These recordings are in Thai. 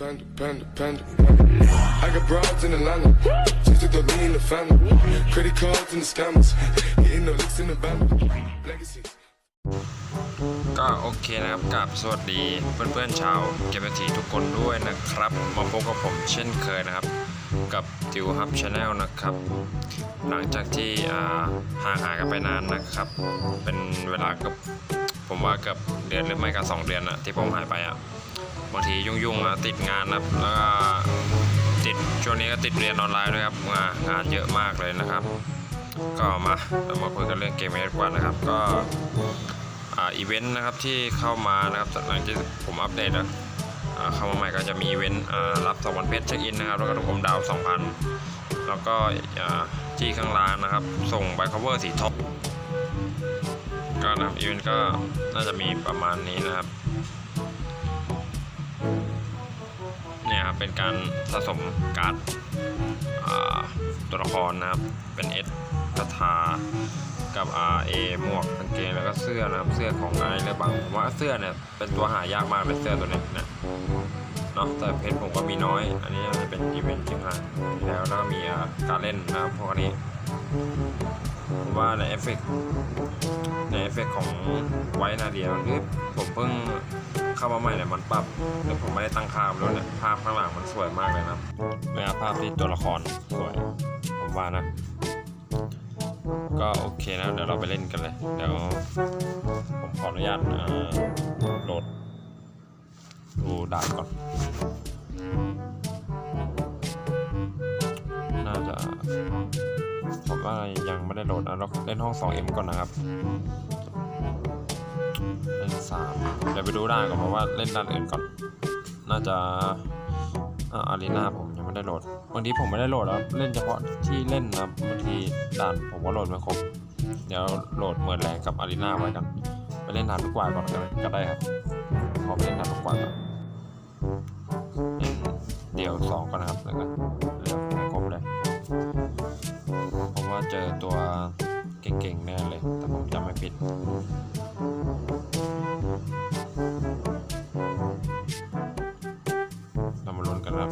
Panda, panda, panda, panda. I got broads in Atlanta. Just took the lean in the family. Credit cards and the scammers. Hitting the licks in the band. Legacies. ก็โอเคนะครับกับสวัสดีเพื่อนๆชาวเกมทีทุกคนด้วยนะครับ มาพบกับผมเช่นเคยนะครับ กับติวฮับชาแนลนะครับ หลังจากที่ห่างหายกันไปนานนะครับ เป็นเวลากับผมว่ากือบเดือนหรือไม่ก็สองเดือนอะที่ผมหายไปอะ บางทียุ่งๆอะติดงานนะครับแล้วก็ติดช่วงนี้ก็ติดเรียนออนไลน์ด้วยครับงานงานเยอะมากเลยนะครับ ก็มาเรามาคุยกันเรื่องเกมกันดีกว่านะครับ ก็อีเวนต์นะครับที่เข้ามานะครับหลังจากผมอัปเดตนะเข้ามาใหม่ก็จะมีอีเวนต์รับ2,000เพชรเช็คอินนะครับแล้วก็ลูกอมดาว2,000แล้วก็อ่าจี้ข้างล่างนะครับ ส่งใบ cover สีทองก็นะครับอีเวนต์ก็น่าจะมีประมาณนี้นะครับ เนี่ยครับเป็นการสะสมการ์ดตัวละครนะครับ เป็นเอสคาถากับ R A หมวกกางเกงแล้วก็เสื้อนะครับเสื้อของไอ้เรือบังผมว่าเสื้อเนี่ยเป็นตัวหายากมากเลยเสื้อตัวนี้นะเนาะแต่เพชรผมก็มีน้อย อันนี้จะเป็นอีเวนต์ที่ผ่านแล้วแล้วก็มีการเล่นนะครับพวกนี้ ผมว่าในเอฟเฟกต์ในเอฟเฟกต์ของไวนาเดียหรือผมเพิ่งเข้ามาใหม่เนี่ยมันปรับหรือผมไม่ได้ตั้งค่ามันด้วยเนี่ยภาพข้างหลังมันสวยมากเลยนะครับนะครับภาพที่ตัวละครสวยผมว่านะก็โอเคนะเดี๋ยวเราไปเล่นกันเลยเดี๋ยวผมขออนุญาตเอ่อโหลดดูด่าบก่อน น่าจะ ผมว่ายังไม่ได้โหลดนะเราเล่นห้อง 2M ก่อนนะครับเล่น3เดี๋ยวไปดูได้ก่อนเพราะว่าเล่นด้านอื่นก่อน น่าจะอารีนาผมยังไม่ได้โหลดบางทีผมไม่ได้โหลดแล้วเล่นเฉพาะที่เล่นนะบางทีด่านผมก็โหลดไม่ครบ เดี๋ยวโหลดเมินแรงกับอารีนาไว้กัน ไปเล่นด่านลูกกวาดก่อนก็ได้ครับขอไปเล่นด่านลูกกวาดก่อนเดี่ยวสองก่อนนะครับแล้วก็เลือกให้ครบเลย ผมว่าเจอตัวเก่งๆแน่เลย แต่ผมจำไม่ผิดเรามาลุ้นกันครับ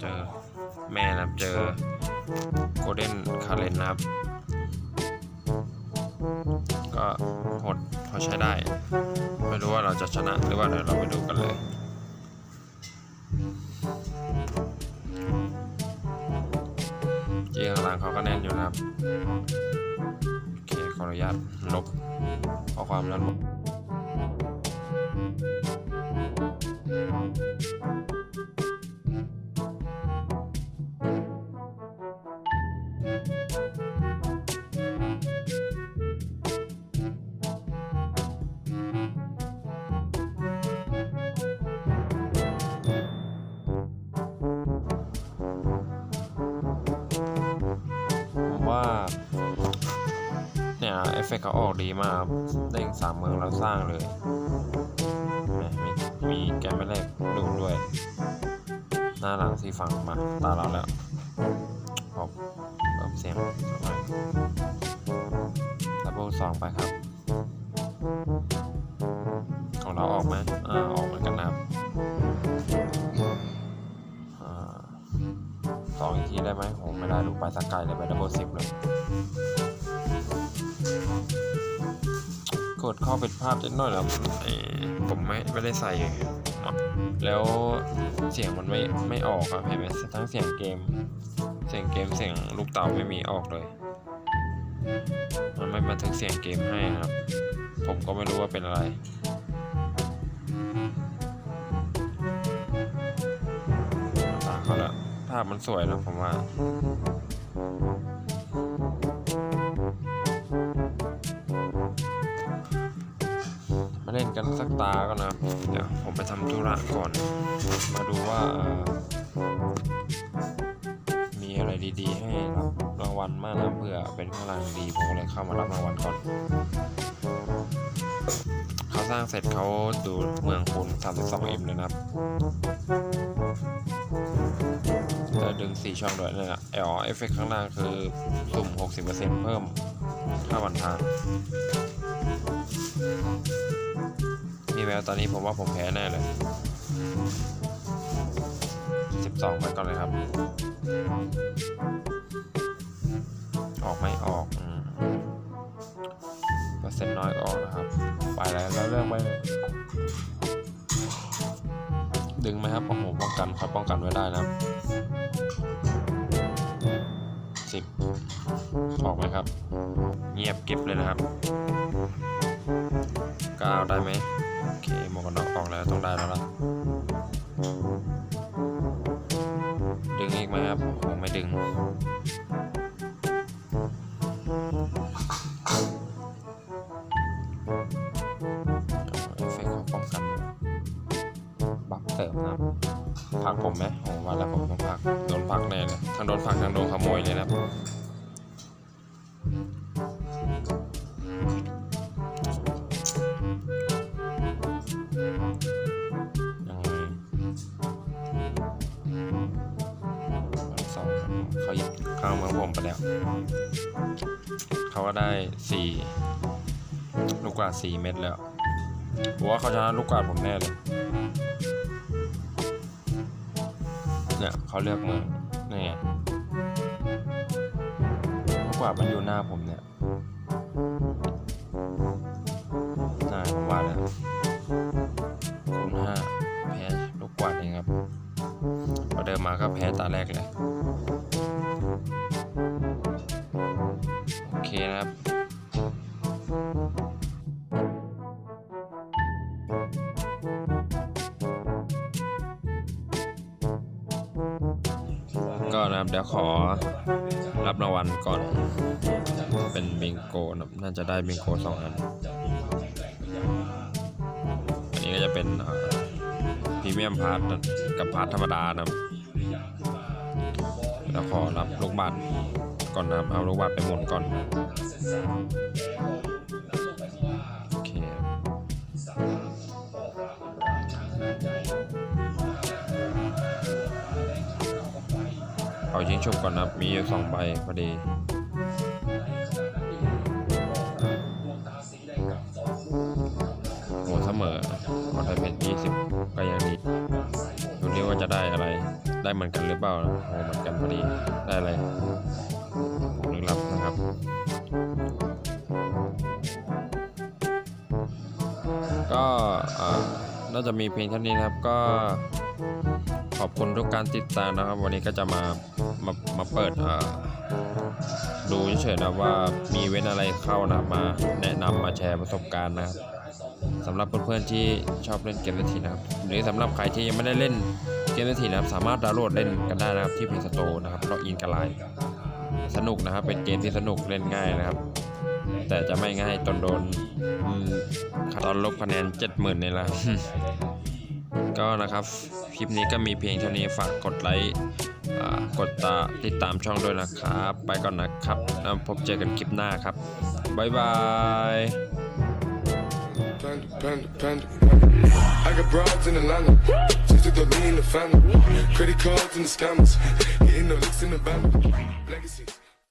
เจอแม่นะครับ เจอโกลเด้นคาเลนนะครับ ก็โหดพอใช้ได้ ไม่รู้ว่าเราจะชนะหรือว่าเดี๋ยวเราไปดูกันเลย โอเคขออนุญาตลบข้อความนั้นห ฟเฟกต์เขาออกดีมากครับเด้งสามเมืองแล้วสร้างเลยแหมมีมีแกมไม่แรกดูด้วย หน้าหลังที่ฝั่งมา ตาเราแล้วพอเพิ่มเสียงสักหน่อยดับเบิลสองไปครับ ของเราออกไหมอ่า ออกเหมือนกันนะครับอ่าสองอีกทีได้ไหมผมไม่ได้ดูไปสักไกลเลยไปดับเบิลสิบเลย กดเข้าเป็นภาพเล็กน้อยแล้วไอ้ผมไม่ไม่ได้ใส่ แล้วเสียงมันไม่ไม่ออกครับเห็นไหมทั้งเสียงเกม เสียงเกมเสียงลูกเต่าไม่มีออกเลย มันไม่บันทึกเสียงเกมให้นะครับ ผมก็ไม่รู้ว่าเป็นอะไรตาเขาแล้วภาพมันสวยนะผมว่า เล่นกันสักตาก่อนนะครับ เดี๋ยวผมไปทำธุระก่อน มาดูว่า มีอะไรดีๆ ให้รับรางวัลมากนะเพื่อเป็นพลังดีผมเลยเข้ามารับรางวัลก่อนเขาสร้างเสร็จเขาดูเมืองคูณ 32M เลยนะครับจะดึง 4 ช่องด้วยนี่นแหละอ๋อเอฟเฟกข้างล่างคือสุ่ม 60%เพิ่มค่าวันทาง มีแววตอนนี้ผมว่าผมแพ้แน่เลยสองไปก่อนเลยครับ ออกไม่ออกเปอร์เซ็นต์น้อยออกนะครับ ไปแล้วแล้วเรื่องไปดึงไหมครับโอ้โหป้องกันครับป้องกันไว้ได้นะครับสิบออกไหมครับ เงียบเก็บเลยนะครับ ก้าได้ไหมโอเคหมวกกันน็อกออกแล้วต้องได้แล้วล่ะดึงอีกไหมครับโอ้ไม่ดึงเอฟเฟกต์เขาป้องกันบักเติมนะครับพักผมไหมโอ้ว่าแล้วผมต้องพัก โดนพักแน่เลย ทั้งโดนพักทั้งโดนขโมยเลยนะ แล้ว เขาก็ได้สี่ลูกกวาดสี่เม็ดแล้วผมว่าเขาชนะลูกกวาดผมแน่เลย เนี่ยเขาเลือกมือนี่ไงลูกกวาดมันอยู่หน้าผมเนี่ยน่าผมว่าแล้วคูณห้าแพ้ลูกกวาดเองครับพอเดินมาก็แพ้ตาแรกเลย ก็นะครับเดี๋ยวขอรับรางวัลก่อน เป็นบิงโกนะน่าจะได้บิงโกสองอัน อันนี้ก็จะเป็นพรีเมียมพาร์ทกับพาร์ทธรรมดานะครับแล้วขอรับลูกบัตรก่อนนะครับเอาลูกบัตรไปหมุนก่อน เอายิงชุบก่อนนะมีอยู่สองใบพอดีโหเสมอขอไทยเพชรยี่สิบก็ยังดีดูนี่ว่าจะได้อะไร ได้เหมือนกันหรือเปล่าโอ้เหมือนกันพอดี ได้อะไรลึกลับนะครับก็อ่อน่าจะมีเพียงเท่านี้นะครับก็ อบคุณทุกการติดตามนะครับ วันนี้ก็จะมามามาเปิดดูเฉยๆนะว่ามีเว้นอะไรเข้านะมาแนะนำมาแชร์ประสบการณ์นะครับสำหรับเพื่อนๆที่ชอบเล่นเกมเศรษฐีนะครับ หรือสำหรับใครที่ยังไม่ได้เล่นเกมเศรษฐีนะครับ สามารถดาวน์โหลดเล่นกันได้นะครับที่เพจสโตร์นะครับล็อกอินกันไลน์สนุกนะครับ เป็นเกมที่สนุกเล่นง่ายนะครับ แต่จะไม่ง่ายตอนโดนตอนลบคะแนน70,000นี่แหละ ก็นะครับ คลิปนี้ก็มีเพียงเท่านี้ฝากกดไลค์อ่ากดตาติดตามช่องด้วยนะครับ ไปก่อนนะครับแล้วพบเจอกันคลิปหน้าครับ บ๊ายบาย Panda, panda, panda, panda. I got broads in Atlanta. Just took the lean in the family. Credit cards and the scammers. Hitting the licks in the band. Legacies.